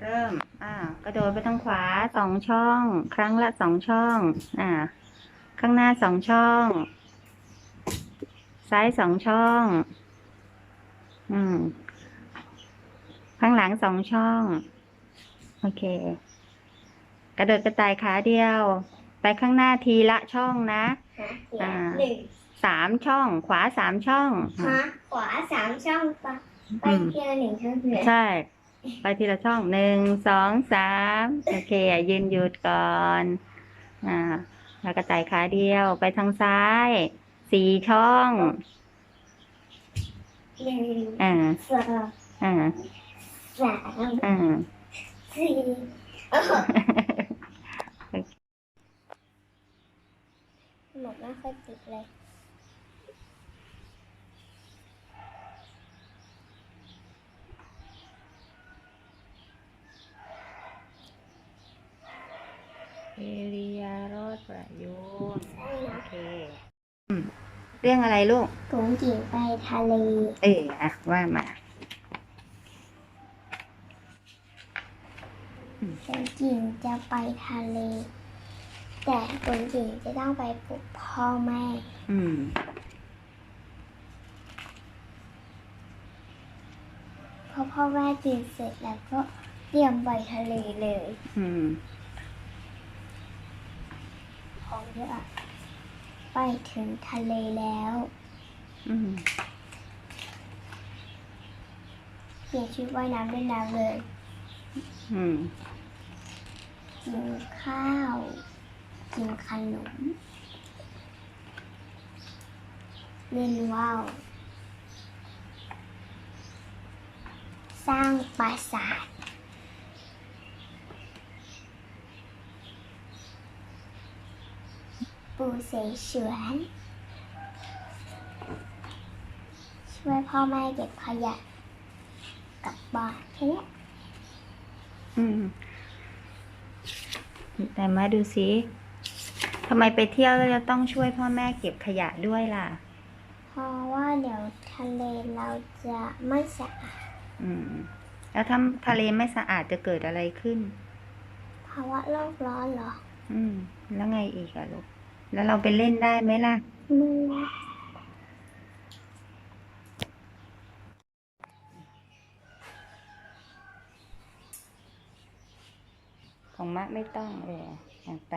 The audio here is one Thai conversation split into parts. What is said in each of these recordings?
เริ่ม อ่า กระโดดไปทางขวาสองช่อง ครั้งละสองช่อง อ่า ข้างหน้าสองช่อง ซ้ายสองช่อง อืม ข้างหลังสองช่อง โอเค กระโดดกระต่ายขาเดียว ไปข้างหน้าทีละช่องนะฮะเดี๋ยวอ่าหนึ่งสามช่อง ขวาสามช่องฮะขวาสามช่องปะไปอืมเพียงหนึ่งช่องเลยใช่ ไปทีละช่องหนึ่งสองสามโอเคอะยืนหยุดก่อนอ่าแล้วก็ไต่ขาเดียวไปทางซ้ายสี่ช่องหนึ่งอ่าสองอ่าสามอ่าสี่โอ้โหหมดไม่ค่อยติดเลย เอเรียรอดประโยชน์โอเคอืมเรื่องอะไรลูกผมจิ๋งไปทะเล เอออะ ว่ามาผมจิ๋งจะไปทะเล แต่ผมจิ๋งจะต้องไปปลุกพ่อแม่ อืม พอพ่อแม่ตื่นเสร็จแล้วก็เตรียมไปทะเลเลย อืม ของเยอะไปถึงทะเลแล้ว อืมเปลี่ยนชุดว่ายน้ำเล่นน้ำเลยอืมกินข้าว กินขนม เล่นว่าวสร้างปราสาท ปูเสฉวนช่วยพ่อแม่เก็บขยะกลับบ้านแค่เนี้ยอืมแต่มาดูสิทำไมไปเที่ยวแล้วจะต้องช่วยพ่อแม่เก็บขยะด้วยล่ะ เพราะว่าเดี๋ยวทะเลเราจะไม่สะอาด อืม แล้วถ้าทะเลไม่สะอาดจะเกิดอะไรขึ้น ภาวะโลกร้อนเหรอ อืม แล้วไงอีกอะลูก แล้วเราไปเล่นได้ไหมล่ะ ของมะไม่ต้องเลยอะอะไป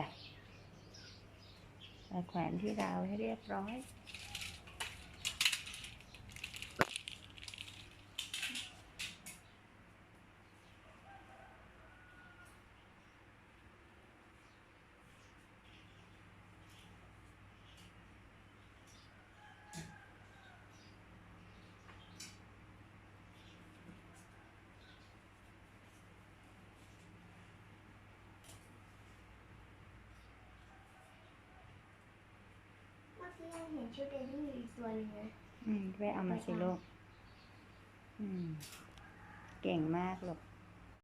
ไปแขวนที่ราวให้เรียบร้อย เห็นชุดเดลี่อยู่อีกตัวหนึงนะอืมไปเอามาสิลูกอืม เก่งมากลูก